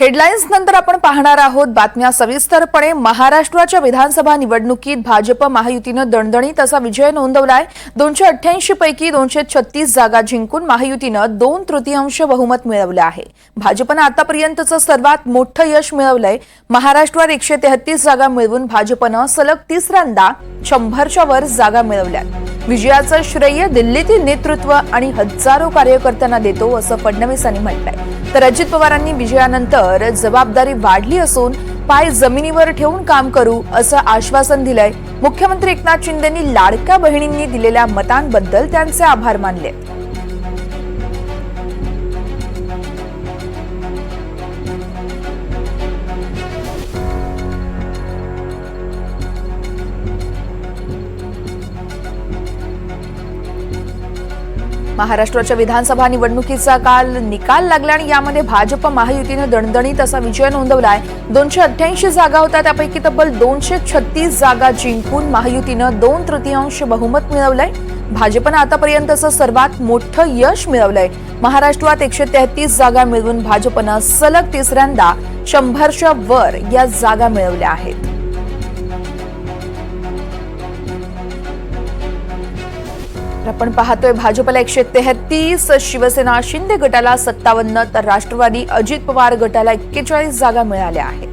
Headlines नंतर आपण पाहणार आहोत बातम्या सविस्तरपणे. महाराष्ट्राच्या विधानसभा निवडणुकीत भाजप महायुतीनं दणदणीत असा विजय नोंदवलाय. दोनशे अठ्ठ्याऐंशी पैकी दोनशे छत्तीस जागा जिंकून महायुतीनं दोन तृतीयांश बहुमत मिळवलं आहे. भाजपनं आतापर्यंतचं सर्वात मोठं यश मिळवलंय. महाराष्ट्रात एकशे तेहतीस जागा मिळवून भाजपनं सलग तिसऱ्यांदा शंभरच्या वर जागा मिळवल्यात. विजयाचं श्रेय दिल्लीतील नेतृत्व आणि हजारो कार्यकर्त्यांना देतो असं फडणवीसांनी म्हटलंय. तर अजित पवारांनी विजयानंतर जबाबदारी वाढली असून पाय जमिनीवर ठेवून काम करू असं आश्वासन दिलंय. मुख्यमंत्री एकनाथ शिंदेंनी लाडक्या बहिणींनी दिलेल्या मतांबद्दल त्यांचे आभार मानले. महाराष्ट्राच्या विधानसभा निवडणुकीचा काल निकाल लागला आणि यामध्ये भाजप महायुतीनं दणदणीत असा विजय नोंदवलाय. दोनशे अठ्ठ्याऐंशी जागा होत्या त्यापैकी तब्बल दोनशे छत्तीस जागा जिंकून महायुतीनं दोन तृतीयांश बहुमत मिळवलंय. भाजपनं आतापर्यंतचं सर्वात मोठं यश मिळवलंय. महाराष्ट्रात एकशे तेहतीस जागा मिळवून भाजपनं सलग तिसऱ्यांदा शंभरच्या वर या जागा मिळवल्या आहेत. आपण पाहतोय भाजपला एकशे तेहतीस शिवसेना शिंदे गटाला सत्तावन्न तर राष्ट्रवादी अजित पवार गटाला एक्केचाळीस जागा मिळाल्या आहेत.